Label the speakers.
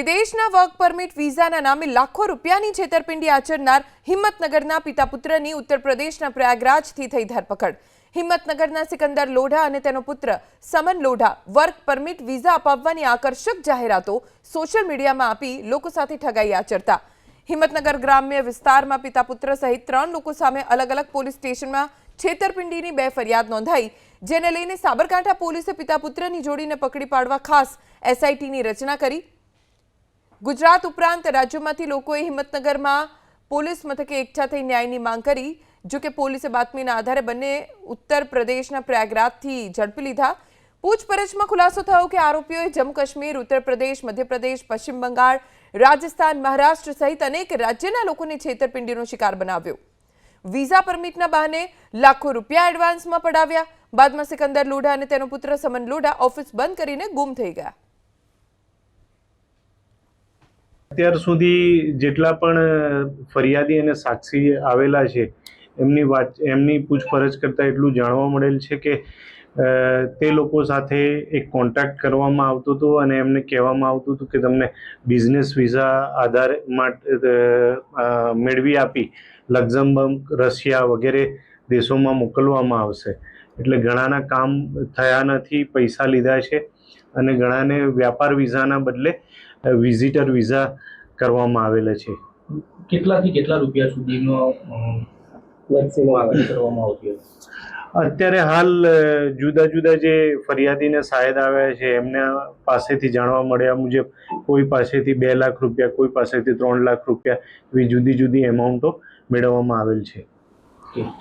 Speaker 1: વિદેશના work permit વિઝાના નામે લાખો રૂપિયાની છેતરપિંડી આચરનાર હિંમતનગરના પિતા પુત્રની ઉત્તર પ્રદેશના પ્રયાગરાજથી થઈ ધરપકડ. હિંમતનગરના સિકંદર લોઢા અને તેનો પુત્ર Saman Lodha work permit visa અપાવવાની આકર્ષક જાહેરાતો સોશિયલ મીડિયામાં આપી લોકો સાથે ઠગાઈ આચરતા. હિંમતનગર ગ્રામ્ય વિસ્તારમાં પિતા પુત્ર સહિત ત્રણ લોકો સામે અલગ અલગ પોલીસ સ્ટેશનમાં છેતરપિંડીની બે ફરિયાદ નોંધાઈ, જેને લઈને સાબરકાંઠા પોલીસે પિતા પુત્રની જોડીને પકડી પાડવા ખાસ એસઆઈટીની રચના કરી ગુજરાત ઉપરાંત રાજ્યોમાંથી લોકોએ હિંમતનગરમાં પોલીસ મથકે એકઠા થઈ ન્યાયની માંગ કરી, જો કે પોલીસે બાતમીના આધારે બંને ઉત્તર પ્રદેશના પ્રયાગરાજથી ઝડપી લીધા. પૂછપરછમાં ખુલાસો થયો કે આરોપીઓએ જમ્મુ કાશ્મીર, ઉત્તર પ્રદેશ, મધ્યપ્રદેશ, પશ્ચિમ બંગાળ, રાજસ્થાન, મહારાષ્ટ્ર સહિત અનેક રાજ્યના લોકોને છેતરપિંડીનો શિકાર બનાવ્યો. વિઝા પરમિટના બહાને લાખો રૂપિયા એડવાન્સમાં પડાવ્યા. બાદમાં સિકંદર લોઢા અને તેનો પુત્ર સમન લોઢા ઓફિસ બંધ કરીને ગુમ થઈ ગયા.
Speaker 2: અત્યાર સુધી જેટલા પણ ફરિયાદી અને સાક્ષી આવેલા છે, એમની વાત, એમની પૂછપરછ કરતાં એટલું જાણવા મળેલ છે કે તે લોકો સાથે એક કોન્ટ્રાક્ટ કરવામાં આવતો હતો અને એમને કહેવામાં આવતું હતું કે તમને બિઝનેસ વિઝા આધાર માટે મેળવી આપી, લક્ઝમબર્ગ, રશિયા વગેરે દેશોમાં મોકલવામાં આવશે. એટલે ઘણાના કામ થયા નથી, પૈસા લીધા છે. અને ઘણાને વ્યાપાર વિઝાના બદલે વિઝિટર વિઝા કરવામાં આવેલા છે.
Speaker 3: કેટલાથી કેટલા રૂપિયા સુધીનો કરવામાં આવતી
Speaker 2: અત્યારે હાલ જુદા જુદા જે ફરિયાદીને સાહેદ આવ્યા છે એમના પાસેથી જાણવા મળ્યા મુજબ કોઈ પાસેથી બે લાખ રૂપિયા કોઈ પાસેથી ત્રણ લાખ રૂપિયા એવી જુદી જુદી એમાઉન્ટો મેળવવામાં આવેલ છે.